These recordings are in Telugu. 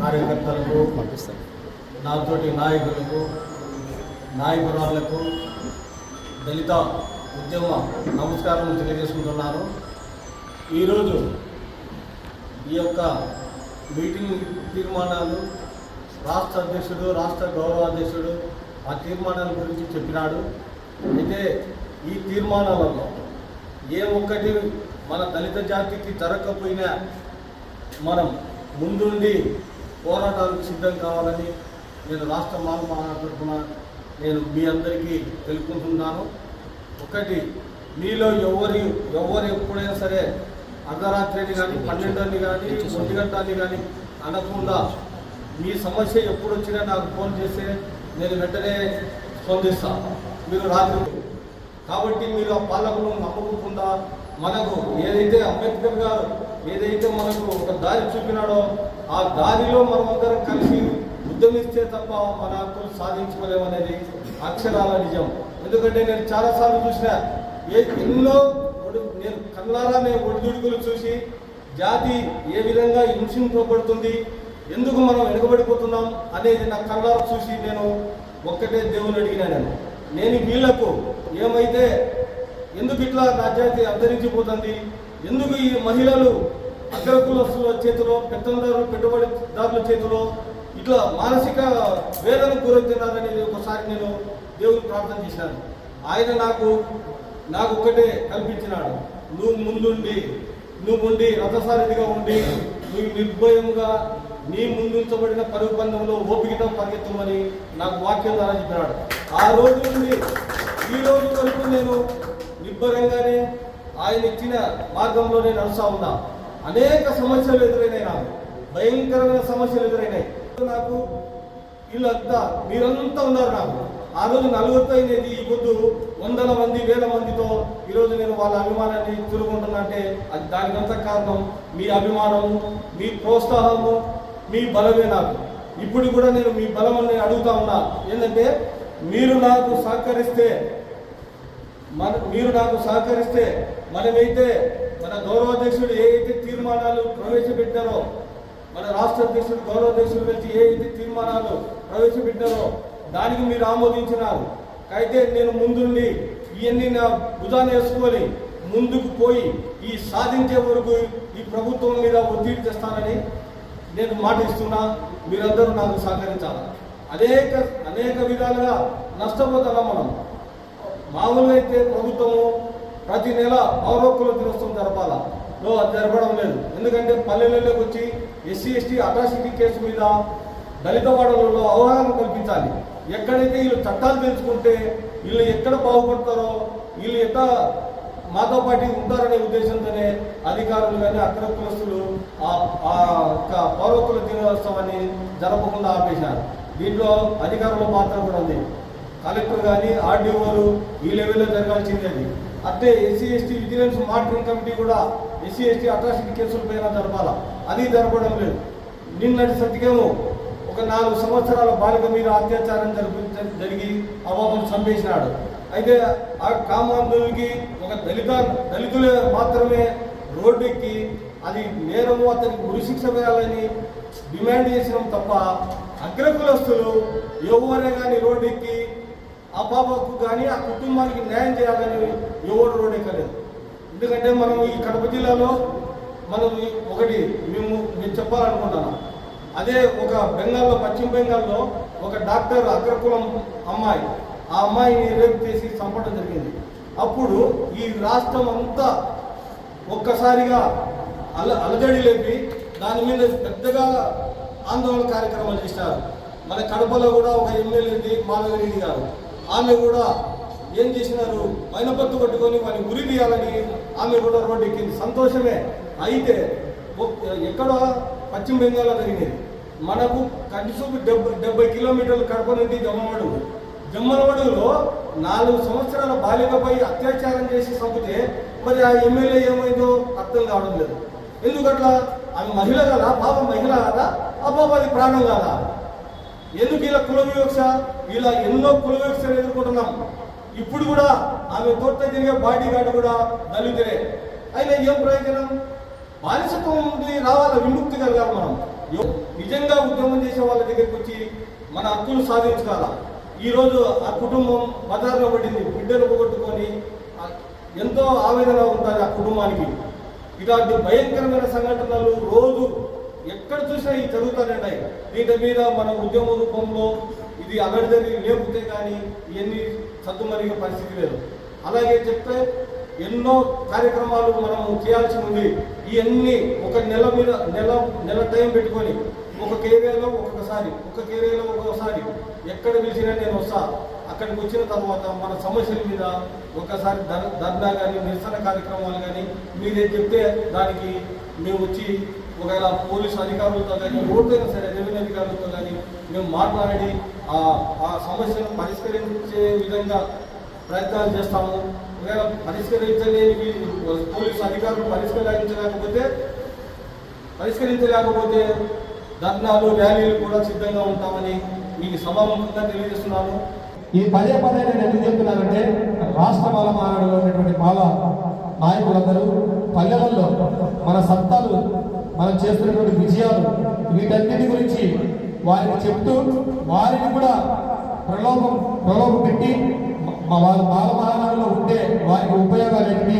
కార్యకర్తలకు నాతోటి నాయకులకు నాయకురాలకు దళిత ఉద్యమ నమస్కారం తెలియజేసుకుంటున్నాను. ఈరోజు ఈ యొక్క మీటింగ్ తీర్మానాలు రాష్ట్ర అధ్యక్షుడు రాష్ట్ర గౌరవ అధ్యక్షుడు ఆ తీర్మానాల గురించి చెప్పినాడు. అయితే ఈ తీర్మానాలలో ఏ ఒక్కటి మన దళిత జాతికి జరగకపోయినా మనం ముందుండి పోరాటాలకు సిద్ధం కావాలని నేను రాష్ట్ర మాల నేను మీ అందరికీ తెలుపుకుంటున్నాను. ఒకటి మీలో ఎవరి ఎవరు ఎప్పుడైనా సరే అర్ధరాత్రిని కానీ పన్నెండుని కానీ ఒంటి గంటని కానీ అనకుండా మీ సమస్య ఎప్పుడు వచ్చినా నాకు ఫోన్ చేస్తే నేను వెంటనే స్పందిస్తాను మీరు రాత్రి కాబట్టి మీరు ఆ పాలకులను నమ్మకుండా మనకు ఏదైతే అంబేద్కర్ గారు ఏదైతే మనకు ఒక దారి చూపినాడో ఆ దారిలో మనమందరం కలిసి ఉద్యమిస్తే తప్ప మన హక్కులు సాధించుకోలేమనేది అక్షరాల నిజం. ఎందుకంటే నేను చాలాసార్లు చూసిన ఏ ఎన్నో నేను కన్నారా నేను ఒడిదుడుకులు చూసి జాతి ఏ విధంగా హింసింపబడుతుంది ఎందుకు మనం వెనుకబడిపోతున్నాం అనేది నా కళ్ళారు చూసి నేను ఒక్కటే దేవుని అడిగినాను. నేను వీళ్ళకు ఏమైతే ఎందుకు ఇట్లా నా జాతి అంతరించిపోతుంది? ఎందుకు ఈ మహిళలు అగ్రకులస్తుల చేతిలో పెత్తందారులు పెట్టుబడిదారుల చేతిలో ఇట్లా మానసిక వేదన గురవుతున్నారనేది ఒకసారి నేను దేవుని ప్రార్థన చేశాను. ఆయన నాకు నాకు ఒక్కటే కల్పించినాడు. నువ్వు ముందుండి నువ్వు ఉండి రథసారిదిగా ఉండి నువ్వు నిర్భయంగా నీ ముందుంచబడిన పరుగు పందంలో ఓపికతో పరిగెత్తమని నాకు వాక్యం ద్వారా చెప్పినాడు. ఆ రోజు నుండి ఈ రోజు వరకు నేను నిబ్బరంగానే ఆయన ఇచ్చిన మార్గంలో నేను నడుస్తా ఉన్నా. అనేక సమస్యలు ఎదురైనాయి నాకు. భయంకరమైన సమస్యలు ఎదురైనాయి. నాకు వీళ్ళంతా మీరంతా ఉన్నారు నాకు. ఆ రోజు నలుగురితో అయినది ఈ పొద్దు వందల మంది వేల మందితో ఈరోజు నేను వాళ్ళ అభిమానాన్ని చూరుకుంటున్నా అంటే అది దానికంతా కారణం. మీ అభిమానము మీ ప్రోత్సాహము మీ బలమే నాకు. ఇప్పుడు కూడా నేను మీ బలమని అడుగుతా ఉన్నా. ఏంటంటే మీరు నాకు సహకరిస్తే మన మీరు నాకు సహకరిస్తే మనమైతే మన గౌరవాధ్యక్షుడు ఏ అయితే తీర్మానాలు ప్రవేశపెట్టారో మన రాష్ట్ర అధ్యక్షుడు గౌరవాధ్యక్షుడు నుంచి ఏ అయితే తీర్మానాలు ప్రవేశపెట్టారో దానికి మీరు ఆమోదించినారు. అయితే నేను ముందుండి ఇవన్నీ నా భుజాన వేసుకొని ముందుకు పోయి ఈ సాధించే వరకు ఈ ప్రభుత్వం మీద ఒత్తిడి తెస్తానని నేను మాట ఇస్తున్నా మీరందరూ నాకు సహకరించాలి? అనేక అనేక విధాలుగా నష్టపోతున్నాం మనం? మామూలుగా అయితే ప్రభుత్వము ప్రతి నెల పౌరకుల దినోత్సవం జరపాల? లో అది జరపడం లేదు. ఎందుకంటే పల్లెలలోకి వచ్చి ఎస్సీ ఎస్టీ అట్రాసిటీ కేసు మీద దళిత వాడలలో అవగాహన కల్పించాలి. ఎక్కడైతే వీళ్ళు చట్టాలు తెలుసుకుంటే వీళ్ళు ఎక్కడ బాగుపడతారో వీళ్ళు ఎట్లా మాతో పాటు ఉంటారనే ఉద్దేశంతోనే అధికారులు కానీ అగ్ర కులస్తులు ఆ ఆ యొక్క పౌరకుల దినోత్సవాన్ని జరపకుండా ఆపేశారు. దీంట్లో అధికారుల పాత్ర కూడా ఉంది. కలెక్టర్ కానీ ఆర్డీఓలు ఈ లెవెల్లో జరగాల్సింది అది. అంటే SC ST vigilance monitoring committee కూడా ఎస్సీ ఎస్టీ అట్రాసిటీ కేసుల పైన జరపాలా. అది జరపడం లేదు. నిన్నటి సతికేమో ఒక నాలుగు సంవత్సరాల బాలిక మీద అత్యాచారం జరిపి జరిగి అవాపం చంపేసినాడు. అయితే ఆ కామాంధులకి ఒక దళిత దళితులే మాత్రమే రోడ్డు ఎక్కి అది నేరము అతనికి ఉరిశిక్ష వేయాలని డిమాండ్ చేసినాం తప్ప అగ్రకులస్తులు ఎవరే కానీ రోడ్డు ఎక్కి ఆ పాపకు కానీ ఆ కుటుంబానికి న్యాయం చేయాలని ఎవరు రోడ్ ఎక్కలేదు ఎందుకంటే మనం ఈ కడప జిల్లాలో మనం ఒకటి మేము నేను చెప్పాలనుకుంటున్నాను అదే ఒక బెంగాల్లో పశ్చిమ బెంగాల్లో ఒక డాక్టర్ అగ్రకులం అమ్మాయి. ఆ అమ్మాయిని రేపు చేసి చంపడం జరిగింది. అప్పుడు ఈ రాష్ట్రం అంతా ఒక్కసారిగా అల అలజడి లేపి దాని మీద పెద్దగా ఆందోళన కార్యక్రమాలు చేశారు. మన కడపలో కూడా ఒక ఎమ్మెల్యేది మాధవరెడ్డి గారు. ఆమె కూడా ఏం చేసినారు? మైనపత్తు పట్టుకొని వాడిని ఉరి తీయాలని ఆమె కూడా రోడ్డు ఎక్కింది. సంతోషమే. అయితే ఒక్- ఎక్కడ పశ్చిమ బెంగాల్లో జరిగింది. మనకు కనీసం డెబ్బై డెబ్బై కిలోమీటర్ల కడప నుండి జమ్మవాడు జమ్మలమడుగులో నాలుగు సంవత్సరాల బాలికపై అత్యాచారం చేసి చంపితే మరి ఆ ఎమ్మెల్యే ఏమైందో అర్థం కావడం లేదు. ఎందుకట్లా? ఆమె మహిళ కదా? పాప మహిళ కదా? ఆ పాప అది ప్రాణం కదా? ఎందుకు ఇలా కుల వివక్ష? ఇలా ఎన్నో కుల వివక్షలు ఎదుర్కొంటున్నాం. ఇప్పుడు కూడా ఆమె తోట తిరిగే బాడీ గార్డు కూడా దళితులే అయినా ఏం ప్రయోజనం? బానిసత్వం రావాలి రావాల విముక్తి కలగాలి మనం. నిజంగా ఉద్యమం చేసే వాళ్ళ దగ్గరికి వచ్చి మన హక్కులు సాధించుకోవాలా? ఈరోజు ఆ కుటుంబం బజార్లో పడింది. బిడ్డను పోగొట్టుకొని ఎంతో ఆవేదన ఉంటుంది ఆ కుటుంబానికి. ఇలాంటి భయంకరమైన సంఘటనలు రోజు ఎక్కడ చూసినా ఇవి జరుగుతానండి దీని మీద మన ఉద్యమ రూపంలో ఇది అగడిదని లేకపోతే కానీ ఇవన్నీ సద్దుమరిగే పరిస్థితి లేదు. అలాగే చెప్తే ఎన్నో కార్యక్రమాలు మనం చేయాల్సి ఉంది. ఇవన్నీ ఒక నెల మీద నెల నెల టైం పెట్టుకొని ఒక ఏరియాలో ఒక్కొక్కసారి ఒక ఏరియాలో ఒక్కొక్కసారి ఎక్కడ పిలిచినా నేను వస్తా. అక్కడికి వచ్చిన తర్వాత మన సమస్యల మీద ఒకసారి ధర్నా కానీ నిరసన కార్యక్రమాలు కానీ మీరే చెప్తే దానికి మేము వచ్చి ఒకవేళ పోలీసు అధికారులతో కానీ ఎవరితోనైనా సరే రెవెన్యూ అధికారులతో కానీ మేము మాట్లాడి ఆ ఆ సమస్యను పరిష్కరించే విధంగా ప్రయత్నాలు చేస్తాము. ఒకవేళ పరిష్కరించలేని పోలీసు అధికారులు పరిష్కరించలేకపోతే పరిష్కరించలేకపోతే ధర్నాలు ర్యాలీలు కూడా సిద్ధంగా ఉంటామని మీకు సభాముఖంగా తెలియజేస్తున్నాను. ఈ పదే పదే నేను ఎందుకు చెప్తున్నానంటే రాష్ట్ర బాలమానాడులో ఉన్నటువంటి బాల నాయకులందరూ పల్లెలలో మన సత్తాలు మనం చేస్తున్నటువంటి విజయాలు వీటన్నిటి గురించి వారికి చెప్తూ వారిని కూడా ప్రలోభం ప్రలోభం పెట్టి వారు వాళ్ళ బాల ఉంటే వారికి ఉపయోగాలు ఏంటి?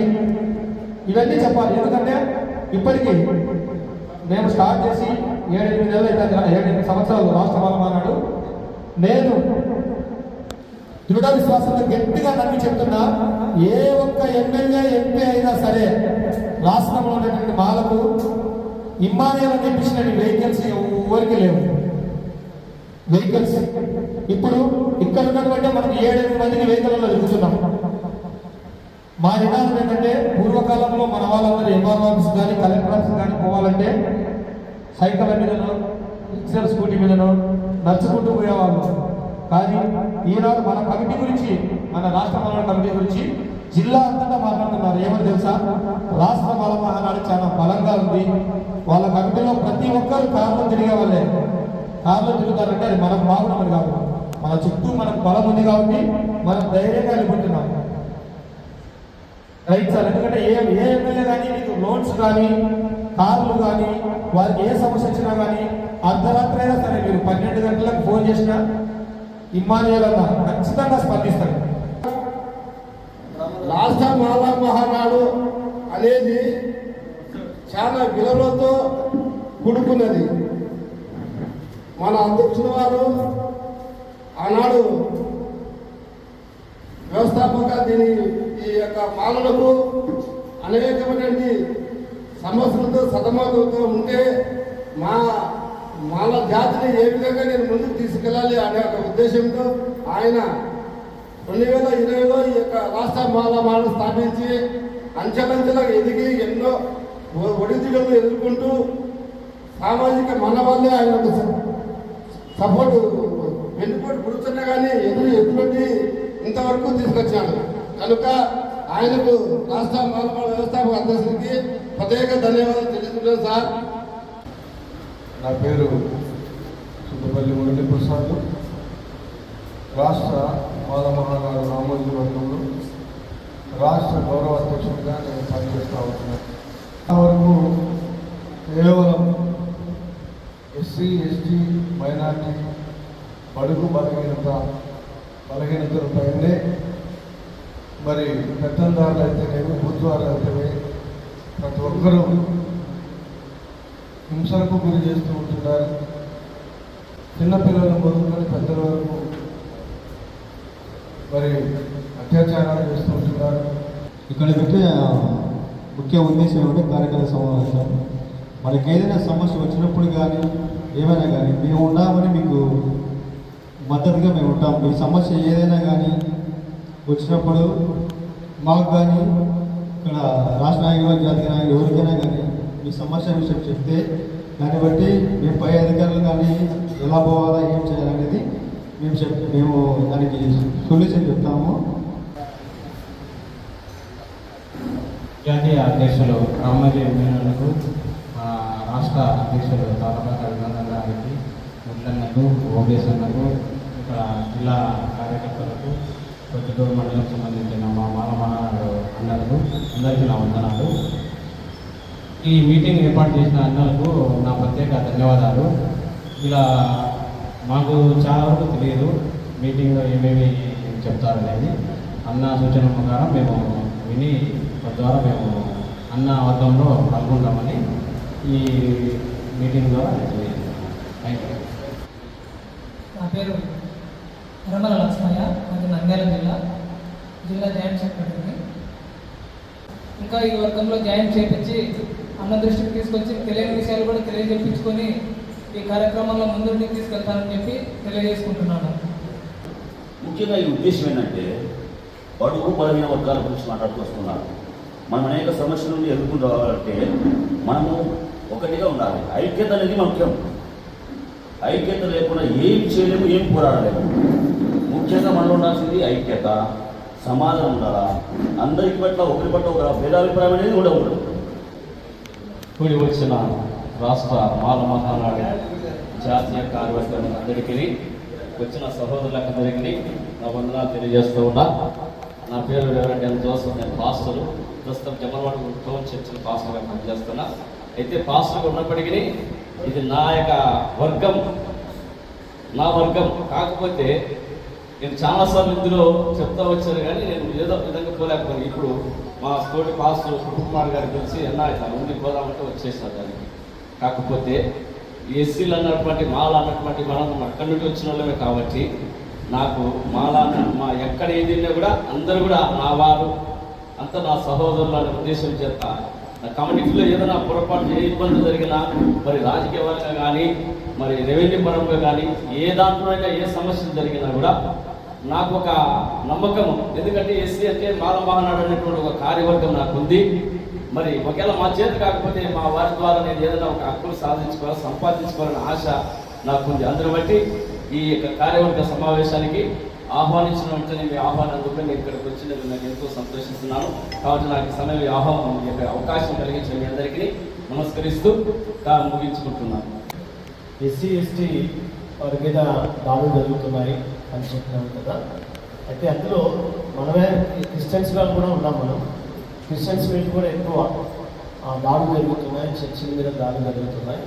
ఇవన్నీ చెప్పాలి. ఎందుకంటే ఇప్పటికీ మేము స్టార్ట్ చేసి ఏడెనిమిది నెలలు అయితే ఏడెనిమిది సంవత్సరాలు రాష్ట్ర బాల నేను దృఢ విశ్వాసంతో గట్టిగా నమ్మి చెప్తున్నా ఏ ఒక్క ఎమ్మెల్యే ఎంపీ అయినా సరే రాష్ట్రంలో ఉన్నటువంటి బాలకు ఇమ్మానియాలు తెప్పించిన వెహికల్స్ ఎవరికి లేవు. వెహికల్స్. ఇప్పుడు ఇక్కడ ఉన్నటువంటి మనం ఏడెనిమిది మందికి వెహికల్లో తిరుగుతున్నాం. మా విధానం ఏంటంటే పూర్వకాలంలో మన వాళ్ళందరూ ఎంఆర్ ఆఫీస్ కానీ కలెక్టర్ ఆఫీస్ కానీ పోవాలంటే సైకిల్ మీదనో ఎక్సెల్ స్కూటీ మీదనో నడుచుకుంటూ పోయేవాళ్ళు. కానీ ఈనాడు మన కమిటీ గురించి మన రాష్ట్ర మహానాడు కమిటీ గురించి జిల్లా అంతటా మాట్లాడుతున్నారు. ఏమని తెలుసా? రాష్ట్ర బల మహానాడు చాలా బలంగా ఉంది. వాళ్ళ కమిటీలో ప్రతి ఒక్కరు కారులో తిరిగే వాళ్ళే కారులో తిరుగుతారంటే అది మనకు బాగున్నది కాదు. మన చుట్టూ మనకు బలం ఉంది కాబట్టి మనం ధైర్యంగా వెళ్ళిపోతున్నాం రైట్ సార్ ఎందుకంటే ఏ ఏ ఎమ్మెల్యే కానీ మీకు లోన్స్ కానీ కార్లు కానీ వారికి ఏ సమస్య వచ్చినా కానీ అర్ధరాత్రి అయినా సరే మీరు పన్నెండు గంటలకు ఫోన్ చేసినా ఇమ్మానియల్ అన్న ఖచ్చితంగా స్పందిస్తారు. రాష్ట్ర మాలా మహానాడు అనేది చాలా విలువలతో కూడుకున్నది. మన అధ్యక్షుల వారు ఆనాడు వ్యవస్థాపక దీని ఈ యొక్క పాలనకు అనేకమైనటువంటి సమస్యలతో సతమతతో ఉంటే మా మాల జాతిని ఏ విధంగా నేను ముందుకు తీసుకెళ్ళాలి అనే ఒక ఉద్దేశంతో ఆయన రెండు వేల ఇరవైలో ఈ యొక్క రాష్ట్ర మాలమాలను స్థాపించి అంచెలంచెలకు ఎదిగి ఎన్నో ఒ- ఎదుర్కొంటూ సామాజిక మన వల్లే ఆయన సపోర్ట్ వెన్నుపోటు కూర్చున్నా కానీ ఎదురు ఎదురుపెట్టి ఇంతవరకు తీసుకొచ్చాను కనుక ఆయనకు రాష్ట్ర మాలమాల వ్యవస్థాపక అధ్యక్షుడికి ప్రత్యేక ధన్యవాదాలు తెలుసుకుంటాను సార్. నా పేరు సుబ్బపల్లి మురళీ ప్రసాద్ రాష్ట్ర మాల రామోజీ వర్గంలో రాష్ట్ర గౌరవ అధ్యక్షుడిగా నేను పనిచేస్తూ ఉంటున్నాను. వరకు కేవలం ఎస్సీ ఎస్టీ మైనార్టీ బడుగు బలహీనత బలహీనతలపైనే మరి పెత్తందారులు అయితేనేమి బుద్ధివారులు అయితేనే ప్రతి ఒక్కరూ హింసలకు గురి చేస్తూ ఉంటున్నారు. చిన్నపిల్లల మొదలుకొని పెద్దల వరకు మరి అత్యాచారాలు చేస్తూ ఉంటున్నారు. ఇక్కడ పెట్టే ముఖ్య ఉద్దేశం ఏమంటే కార్యకర్త సమావేశం. మనకి ఏదైనా సమస్య వచ్చినప్పుడు కానీ ఏమైనా కానీ మేము ఉన్నామని మీకు మద్దతుగా మేము ఉంటాం. మీ సమస్య ఏదైనా కానీ వచ్చినప్పుడు మాకు కానీ ఇక్కడ రాష్ట్ర నాయకులు జాతీయ నాయకులు ఎవరికైనా కానీ మీ సమస్య విషయం చెప్తే దాన్ని బట్టి మేము పై అధికారులు కానీ ఎలా పోవాలా ఏం చేయాలనేది మేము చెప్ మేము దానికి సొల్యూషన్ చెప్తాము. జాతీయ అధ్యక్షులు రామజీ ఎమ్మెల్యేలకు రాష్ట్ర అధ్యక్షులు తాతపాక అభినందన గారికి ముట్లన్నకు ఓబేసన్నకు ఇక్కడ జిల్లా కార్యకర్తలకు ప్రొద్దుటూరు మండలం సంబంధించిన మా మాలమహానాడు అన్నలకు అందరికీ నా వందనాలు. ఈ మీటింగ్ ఏర్పాటు చేసిన అన్నలకు నా ప్రత్యేక ధన్యవాదాలు. ఇలా మాకు చాలా వరకు తెలియదు మీటింగ్లో ఏమేమి చెప్తారనేది. అన్న సూచన ప్రకారం మేము విని తద్వారా మేము అన్న వర్గంలో పాల్గొంటామని ఈ మీటింగ్ ద్వారా తెలియజేస్తున్నాం థ్యాంక్ యూ నా పేరు రమల లక్ష్మయ్య మాది నంద్యాల జిల్లా. జిల్లా జాయిన్ సెక్రటరీని. ఇంకా ఈ వర్గంలో జాయిన్ చేయించి అన్న దృష్టికి తీసుకొచ్చి తెలియని విషయాలు కూడా తెలియజెప్పించుకొని ఈ కార్యక్రమంలో ముందుండి తీసుకెళ్తానని చెప్పి తెలియజేసుకుంటున్నాను. ముఖ్యంగా ఈ ఉద్దేశం ఏంటంటే బడుగు బలమైన వర్గాల గురించి మాట్లాడుకొస్తున్నారు మనం అనేక సమస్యల నుండి ఎదుర్కొని రావాలంటే మనము ఒకటిగా ఉండాలి. ఐక్యత అనేది ముఖ్యం. ఐక్యత లేకుండా ఏం చేయలేము ఏం పోరాడలేము. ముఖ్యంగా మనలో ఉండాల్సింది ఐక్యత సమాజం ఉండాలా? అందరికి పట్ల ఒకరి పట్ల ఒక భేదాభిప్రాయం అనేది కూడా ఉండదు. కూడి వచ్చిన రాష్ట్ర మాల మహానాడు జాతీయ కార్యవర్గం అందరికీ వచ్చిన సహోదరులందరికీ నా వందనాలు తెలియజేస్తూ ఉన్నా. నా పేరు రెవరెండ్ ఎల్ జోసఫ్ నేను పాస్టరు. ప్రస్తుతం జమలవాడ టౌన్ చర్చిలో పాస్టర్గా పనిచేస్తున్నా. అయితే పాస్టర్గా ఉన్నప్పటికీ ఇది నా యొక్క వర్గం. నా వర్గం. కాకపోతే నేను చాలాసార్లు ఇందులో చెప్తా వచ్చాను కానీ నేను ఏదో విధంగా పోలేకపోయాను. ఇప్పుడు మా తోటి పాస్టర్ కుమార్ గారికి కలిసి అన్న ఇట్లా ఉండి పోదామంటే వచ్చేసాను దానికి. కాకపోతే ఎస్సీలు అన్నటువంటి మాల అన్నటువంటి మనం అక్కడి నుండి వచ్చిన వాళ్ళమే కాబట్టి నాకు మాల మా ఎక్కడ ఏది కూడా అందరూ కూడా నా వారు అంతా నా సహోదరులు అనే ఉద్దేశం చేత నా కమ్యూనిటీలో ఏదైనా పొరపాటు ఏ ఇబ్బందులు జరిగినా మరి రాజకీయ పరంగా కానీ మరి రెవెన్యూ పరంగా కానీ ఏ దాంట్లోనైనా ఏ సమస్యలు జరిగినా కూడా నాకు ఒక నమ్మకం ఎందుకంటే ఎస్సీ అంటే మాల మహానాడు అనేటువంటి ఒక కార్యవర్గం నాకు ఉంది. మరి ఒకవేళ మా చేతి కాకపోతే మా వారి ద్వారా నేను ఏదైనా ఒక హక్కులు సాధించుకోవాలి సంపాదించుకోవాలనే ఆశ నాకుంది అందుని బట్టి ఈ యొక్క కార్యవర్గ సమావేశానికి ఆహ్వానించిన వెంటనే మీ ఆహ్వానం అందుకే నేను ఇక్కడికి వచ్చినందుకు నేను ఎంతో సంతోషిస్తున్నాను. కాబట్టి నాకు సమయం ఆహ్వానం యొక్క అవకాశం కలిగించిన మీ అందరికీ నమస్కరిస్తూ ముగించుకుంటున్నాను. ఎస్సీ ఎస్టీ వారి మీద దాడులు జరుగుతున్నాయి అని చెప్పినాం కదా. అయితే అందులో మనమే క్రిస్టియన్స్గా కూడా ఉన్నాం మనం. క్రిస్టియన్స్ మీద కూడా ఎక్కువ దాడులు జరుగుతున్నాయి చర్చిల మీద దాడులు జరుగుతున్నాయి.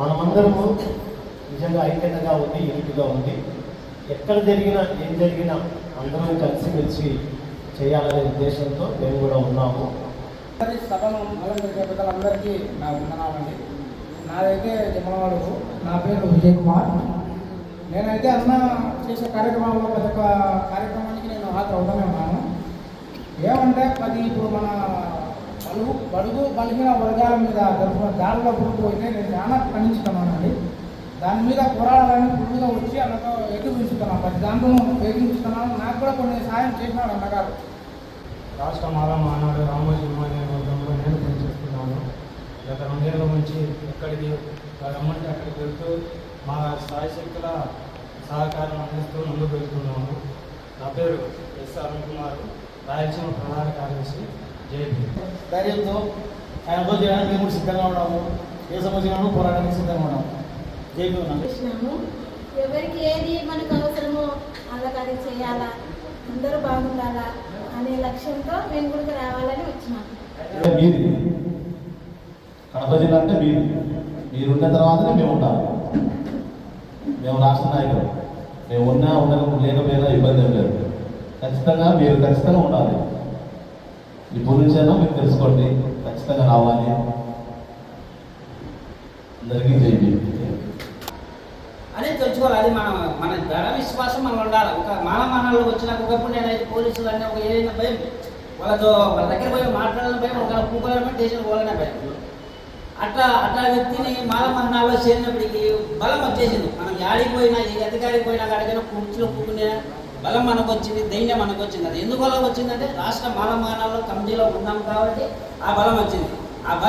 మనమందరము నిజంగా ఐక్యతగా ఉంది యూనిట్గా ఉంది ఎక్కడ జరిగినా ఏం జరిగినా అందరం కలిసిమెలిసి చేయాలనే ఉద్దేశంతో మేము కూడా ఉన్నాము. సభను అలంకరించే పెద్దలందరికీ నా వందనాలండి. నాదైతే జమనవాడు నా పేరు విజయ్ కుమార్ నేనైతే అన్న చేసే కార్యక్రమంలో ప్రతి ఒక్క కార్యక్రమానికి నేను హాజరవుతూనే ఉన్నాను. ఏమంటే పది ఇప్పుడు మన బలుగు బడుగు బలిగిన వర్గాల మీద జరుగుతున్న దాడుల నేను చాలా ఖండించుకున్నానండి. దాని మీద పోరాడాలని పురుగుగా దాంట్లో ఎదుగుతున్నాను నాకు కూడా కొన్ని సాయం చేసినాడు అన్నగారు. రాష్ట్ర మాల మహానాడు రామోజీ వర్గంలో నేను పనిచేస్తున్నాను. గత రెండేళ్ళ నుంచి ఎక్కడికి రమ్మంటే అక్కడికి వెళ్తూ మా సాయశక్తుల సహకారం అందిస్తూ ముందుకు వెళ్తున్నాము. నా పేరు ఎస్ అరుణ్ కుమార్ రాయలసీమ ప్రధాన కార్యదర్శి జేపీ. ధైర్యంతో ఆయన రోజు చేయడానికి మేము కూడా సిద్ధంగా ఉన్నాము. ఏ సమస్య పోరాడడానికి సిద్ధంగా ఉన్నాము. జైలు ఉన్నాము ఎవరికి ఏది మనకు అవసరమో అలాగ అది చేయాలా? అందరూ బాగుండాలా? అనే లక్ష్యంతో మేము కూడా రావాలని వచ్చినాము కడప జిల్లా అంటే మీరు మీరున్న తర్వాతనే మేము ఉంటాం. మేము రాష్ట్ర నాయకులు. మేము ఉన్నా ఉండక లేకపోయినా ఇబ్బంది ఏం లేదు. ఖచ్చితంగా మీరు ఖచ్చితంగా ఉండాలి. ఇప్పుడు నుంచైనా మీరు తెలుసుకోండి. ఖచ్చితంగా రావాలి. అందరికీ చేయండి తెలుసుకోవాలి. అది మన మన దృఢ విశ్వాసం మనం ఉండాలి. ఒక మాల మహానాడు వచ్చినాక ఒకప్పుడు నేనైతే పోలీసులు అన్నీ ఒక ఏదైనా భయం. వాళ్ళతో వాళ్ళ దగ్గర పోయి మాట్లాడాలని భయం ఒక పూకోవాలని స్టేషన్ పోవాలనే భయం. అట్లా అట్లా వ్యక్తిని మాల మరణాల్లో చేరినప్పటికీ బలం వచ్చేసింది. మనం యాడికి పోయినా ఏ అధికారికి పోయినా అడిగినా కుర్చీలో కూర్చునే బలం మనకు వచ్చింది ధైర్యం మనకు వచ్చింది అది ఎందుకు వచ్చిందంటే రాష్ట్ర మాల మహానాడులో కమిటీలో ఉన్నాం కాబట్టి ఆ బలం వచ్చింది. ఆ